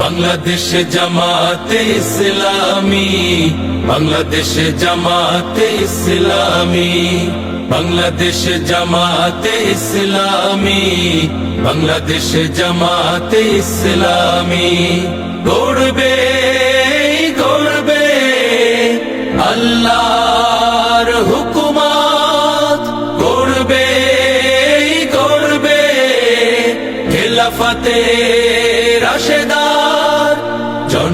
বাংলাদেশ জামাতে ইসলামী, বাংলাদেশ জামাতে ইসলামী, বাংলাদেশ জামাতে ইসলামী, বাংলাদেশ জামাতে ইসলামী। গড়বে গড়বে আল্লাহর হুকুমাত। গড়বে গড়বে রাশেদার